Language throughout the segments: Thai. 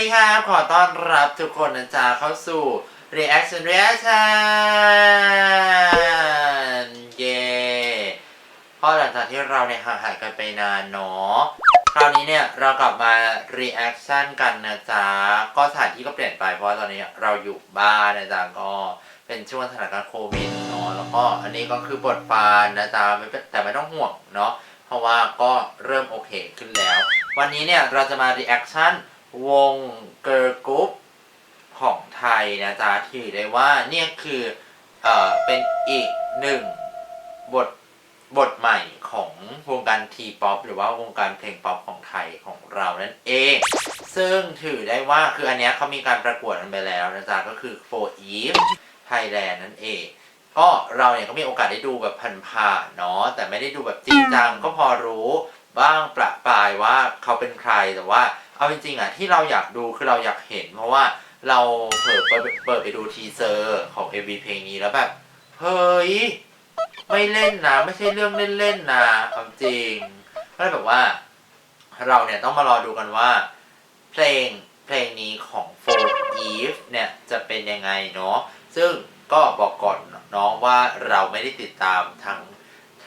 ดีครับ ขอต้อนรับทุกคนนะจ๊ะเข้าสู่ Reaction Reaction เย้เพราะหลังจากที่เราเนี่ยห่างหายกันไปนานเนาะ คราวนี้เนี่ยเรากลับมา reaction กันนะจ๊ะ ก็สถานที่ก็เปลี่ยนไปเพราะว่าตอนนี้เราอยู่บ้านนะจ๊ะก็เป็นช่วงสถานการณ์โควิดเนาะ แล้วก็อันนี้ก็คือบทฟานนะจ๊ะไม่เป็นแต่ไม่ต้องห่วงเนาะ เพราะว่าก็เริ่มโอเคขึ้นแล้ว วันนี้เนี่ยเราจะมา reaction วงเกิร์ลกรุ๊ปของไทยนะจ๊ะถือได้ว่าเนี่ยคือเอ่อเป็นอีกหนึ่งบทบทใหม่ของวงการทีป๊อปหรือว่าวงการเพลงป๊อปของไทยของเรานั่นเอง ซึ่งถือได้ว่าคืออันเนี้ยเขามีการประกวดกันไปแล้วนะจ๊ะก็คือ For Eve Thailand นั่นเอง ก็เราเนี่ยก็มีโอกาสได้ดูแบบผ่านๆเนาะแต่ไม่ได้ดูแบบจริงจังก็พอรู้บ้างประปรายว่าเขาเป็นใครแต่ว่า เอาจริงๆอะที่เราอยากดูคือเราอยากเห็น เพราะว่าเราเปิดเปิดเปิดไปดูทีเซอร์ของ MV เพลงนี้แล้วแบบ เฮ้ย ไม่เล่นนะ ไม่ใช่เรื่องเล่นๆนะเอาจริงก็เลยแบบว่า เราเนี่ยต้องมารอดูกันว่า เพลงเพลงนี้ของ For Eve เนี่ยจะเป็นยังไงเนาะซึ่งก็บอกก่อนน้องว่าเราไม่ได้ติดตามทั้ง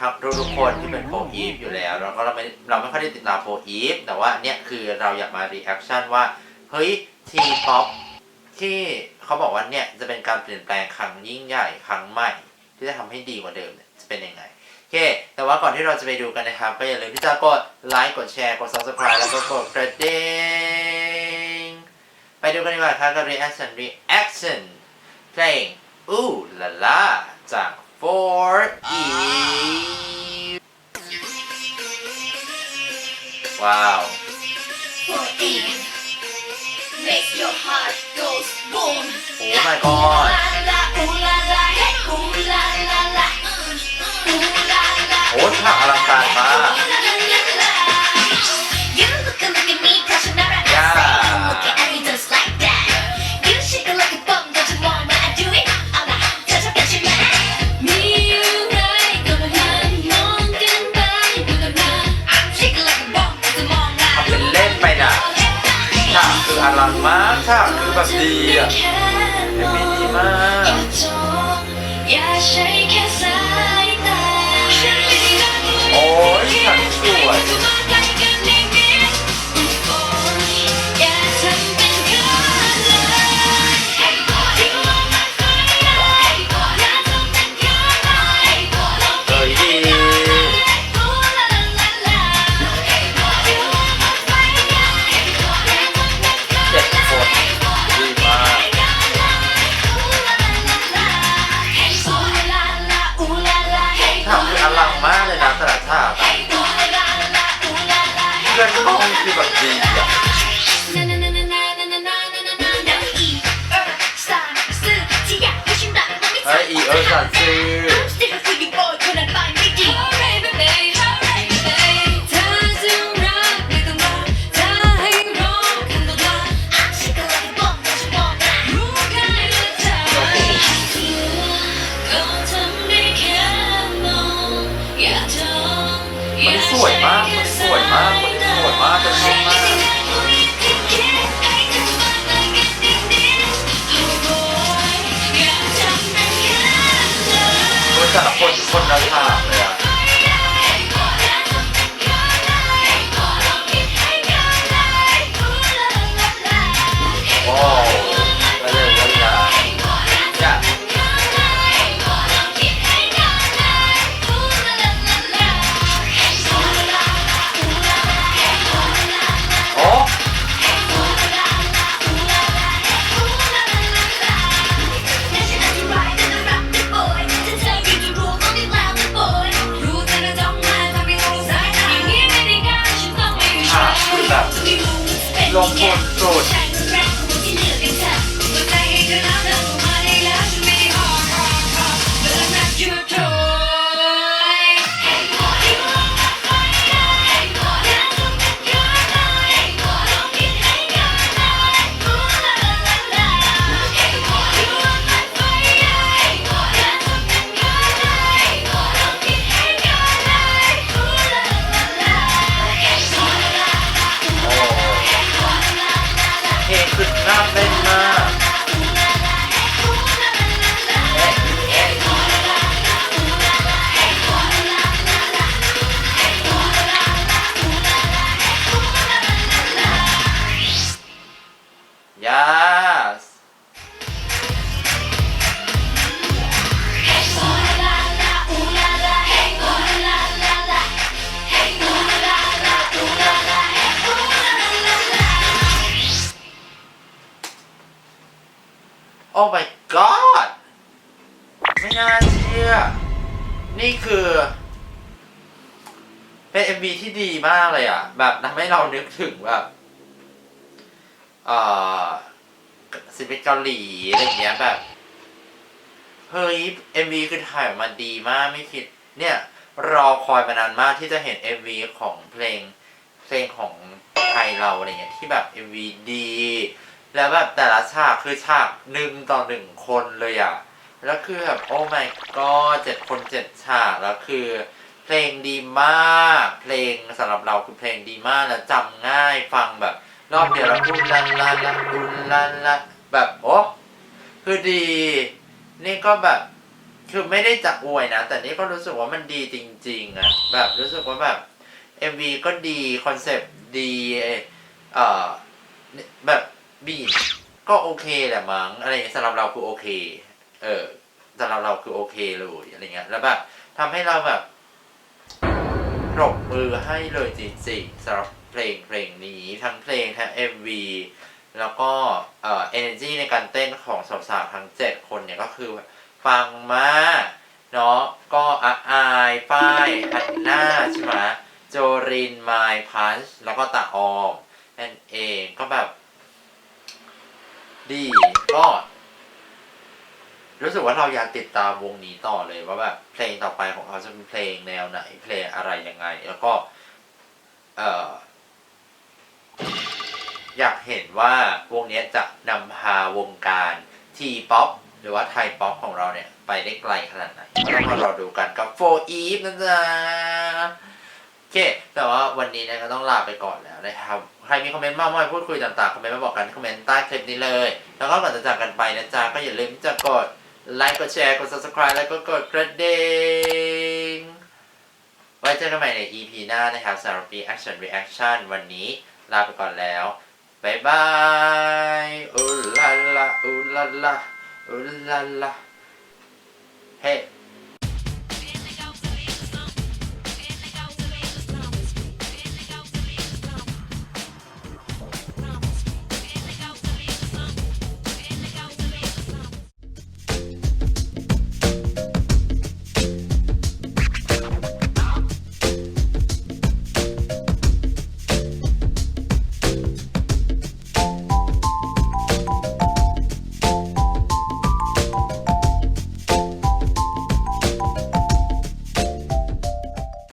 ทั้งทุกๆคนที่เป็นโฟอีฟอยู่แล้วแล้วก็เราไม่เราไม่ค่อยได้ติดตามโฟอีฟแต่ว่าเนี่ยคือเราอยากมารีแอคชั่นว่า เฮ้ยทีป๊อปที่เขาบอกว่าเนี่ยจะเป็นการเปลี่ยนแปลงครั้งยิ่งใหญ่ครั้งใหม่ ที่จะทำให้ดีกว่าเดิมเนี่ยจะเป็นยังไงโอเค แต่ว่าก่อนที่เราจะไปดูกันนะครับ ก็อย่าลืมที่จะกดไลค์กดแชร์กด subscribe แล้วก็กดกระดิ่งไปดูกันดีกว่าครับกับ reaction reaction เพลงอู้ลาลาจาก For Eve ว้าว for Eve. Make your heart goes boom. โอ้ my god La la, ooh la la, hey, ooh la la la. Ooh la la. โอ้ฉากอลังการมาก มากฉากคือแบบดีอะเอ็มวีดีมากอย่าใช้แค่สายตาฉันไม่ได้รักตัวเองโอ้ยฉากสวย เฮ้ยอีเคนราคา yeah. โอ้ my god ไม่น่าเชื่อ นี่คือ เป็น MV ที่ดีมากเลยอะ แบบทำให้เรานึกถึงแบบเอ่อศิลปินเกาหลีอะไรเงี้ยแบบ เฮ้ย MV คือถ่ายออกมาดีมากไม่คิด เนี่ย รอคอยมานานมากที่จะเห็น MV ของเพลงเพลงของไทยเราอะไรเงี้ยที่แบบ MV ดี แล้วแบบแต่ละฉากคือฉากหนึ่งต่อหนึ่งคนเลยอะ แล้วคือแบบโอ้ my god เจ็ดคนเจ็ดฉาก แล้วคือ เพลงดีมาก เพลงสำหรับเราคือเพลงดีมากแล้วจำง่ายฟังแบบ รอบเดียวแล้วอุนลันลันละอุนลันละแบบโอ้คือดี นี่ก็แบบคือไม่ได้จะอวยนะ แต่นี่ก็รู้สึกว่ามันดีจริง ๆอะแบบรู้สึกว่าแบบ MV ก็ดี คอนเซปต์ดี เอ่อแบบ บีทก็โอเคแหละมั้งอะไรอย่างเงี้ยสำหรับเราคือโอเค เออสำหรับเราคือโอเคเลยอะไรเงี้ย แล้วแบบทำให้เราแบบปรบมือให้เลยจริงๆสำหรับเพลงเพลงนี้ทั้งเพลงทั้ง MV แล้วก็เอ่อ energy ในการเต้นของสาวๆทั้ง7คนเนี่ยก็คือฟังมากเนาะก็อาอายป้ายฮันน่าใช่ไหมโจรินไมพันช์แล้วก็ตาออมนั่นเองก็แบบ ดีก็รู้สึกว่าเราอยากติดตามวงนี้ต่อเลยว่าแบบเพลงต่อไปของเขาจะเป็นเพลงแนวไหน เพลงอะไรยังไง แล้วก็ เอออยากเห็นว่าวงนี้จะนำพาวงการทีป๊อปหรือว่าไทยป๊อปของเราเนี่ย ไปได้ไกลขนาดไหนก็ต้องมารอดูกันกับโฟอีฟนะจ๊ะ เค แต่ว่าวันนี้เนี่ยก็ต้องลาไปก่อนแล้วนะครับ ใครมีคอมเมนต์มากมายพูดคุยต่างๆ คอมเมนต์มาบอกกัน คอมเมนต์ใต้คลิปนี้เลย แล้วก็ก่อนจะจากกันไปนะจ๊ะ ก็อย่าลืมจะกดไลค์ กดแชร์ กด subscribe แล้วก็กดกระดิ่ง ไว้เจอกันใหม่ใน EP หน้านะครับสำหรับ Reaction Reaction วันนี้ลาไปก่อนแล้วบายบายอูลาลาอูลาลาอูลาลา